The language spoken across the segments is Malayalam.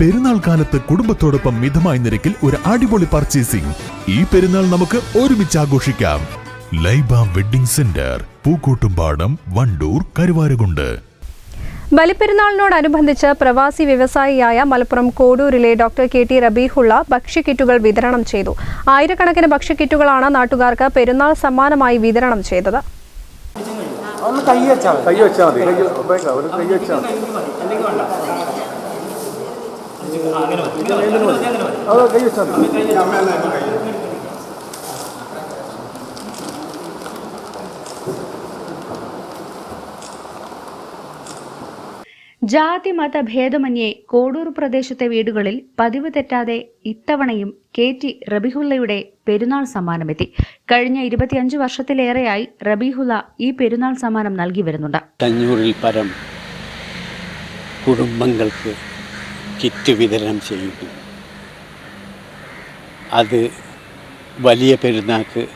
പെരുന്നാൾ കാലത്ത് കുടുംബത്തോടൊപ്പം മിതമായ നിരക്കിൽ ഒരു അടിപൊളി പർച്ചേസിംഗ് ഈ പെരുന്നാൾ നമുക്ക് ഒരുമിച്ച് ആഘോഷിക്കാം. Laiba wedding centre Pookkottumpadam Wandoor Karuvarakundu. ബലിപ്പെരുന്നാളിനോടനുബന്ധിച്ച് പ്രവാസി വ്യവസായിയായ മലപ്പുറം കോഡൂരിലെ ഡോക്ടർ കെ ടി റബീഹുള്ള ഭക്ഷ്യക്കിറ്റുകൾ വിതരണം ചെയ്തു. ആയിരക്കണക്കിന് ഭക്ഷ്യക്കിറ്റുകളാണ് നാട്ടുകാർക്ക് പെരുന്നാൾ സമ്മാനമായി വിതരണം ചെയ്തത്. ഒന്ന് കൈ വെച്ചാൽ കൈ വെച്ചാൽ മതി. ഒരു കൈ വെച്ചാൽ മതി. ജാതി മത ഭേദമന്യേ കോടൂർ പ്രദേശത്തെ വീടുകളിൽ പതിവ് തെറ്റാതെ ഇത്തവണയും കെ ടി റബിഹുല്ലയുടെ പെരുന്നാൾ സമ്മാനമെത്തി. കഴിഞ്ഞ ഇരുപത്തിയഞ്ച് വർഷത്തിലേറെയായി റബിഹുല്ല ഈ പെരുന്നാൾ സമ്മാനം നൽകി വരുന്നുണ്ട്. കുടുംബങ്ങൾക്ക് കിറ്റ് വിതരണം ചെയ്യുന്നു. അത് വലിയ പെരുന്നാക്ക്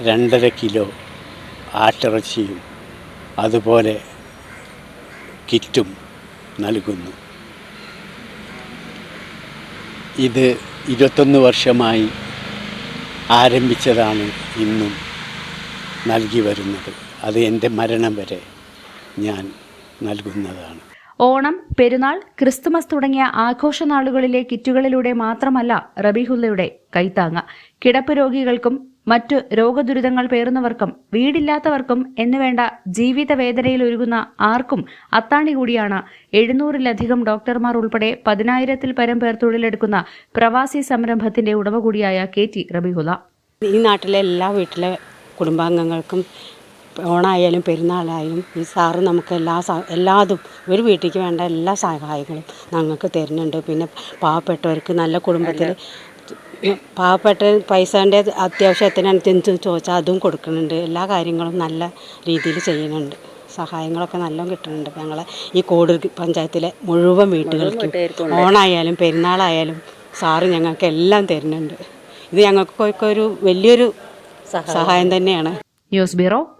രണ്ടര കിലോ ആട്ടിറച്ചിയും അതുപോലെ കിറ്റും നൽകുന്നു. ഇത് ഇരുപത്തൊന്ന് വർഷമായി ആരംഭിച്ചതാണ് ഇന്നും നൽകി വരുന്നത്. അത് എന്റെ മരണം വരെ ഞാൻ നൽകുന്നതാണ്. ഓണം പെരുന്നാൾ ക്രിസ്തുമസ് തുടങ്ങിയ ആഘോഷ നാളുകളിലെ കിറ്റുകളിലൂടെ മാത്രമല്ല റബീഹുല്ലയുടെ കൈത്താങ്ങ. കിടപ്പ് രോഗികൾക്കും മറ്റു രോഗദുരിതങ്ങൾ പേറുന്നവർക്കും വീടില്ലാത്തവർക്കും എന്നുവേണ്ട ജീവിത വേദനയിൽ ഒരുങ്ങുന്ന ആർക്കും അത്താണി കൂടിയാണ് എഴുന്നൂറിലധികം ഡോക്ടർമാർ ഉൾപ്പെടെ പതിനായിരത്തിൽ പരം പേർ തൊഴിലെടുക്കുന്ന പ്രവാസി സംരംഭത്തിന്റെ ഉടമ കൂടിയായ കെ ടി റബിഹുല ഈ നാട്ടിലെ എല്ലാ വീട്ടിലെ കുടുംബാംഗങ്ങൾക്കും ഓണായാലും പെരുന്നാളായാലും ഈ സാറ് നമുക്ക് എല്ലാ സ- എല്ലാതും ഒരു വീട്ടിലേക്ക് വേണ്ട എല്ലാ സഹായങ്ങളും ഞങ്ങൾക്ക് തരുന്നുണ്ട്. പിന്നെ പാവപ്പെട്ടവർക്ക് നല്ല കുടുംബത്തിൽ പാവപ്പെട്ട പൈസേന്റെ അത്യാവശ്യത്തിനനുസരിച്ച് ചോദിച്ചാൽ അതും കൊടുക്കുന്നുണ്ട്. എല്ലാ കാര്യങ്ങളും നല്ല രീതിയിൽ ചെയ്യുന്നുണ്ട്. സഹായങ്ങളൊക്കെ നല്ലോണം കിട്ടുന്നുണ്ട്. ഞങ്ങളെ ഈ കോടൂർ പഞ്ചായത്തിലെ മുഴുവൻ വീട്ടുകൾക്കും ഓണായാലും പെരുന്നാളായാലും സാറ് ഞങ്ങൾക്ക് എല്ലാം തരുന്നുണ്ട്. ഇത് ഞങ്ങൾക്കൊക്കെ ഒരു വലിയൊരു സഹായം തന്നെയാണ്. News bureau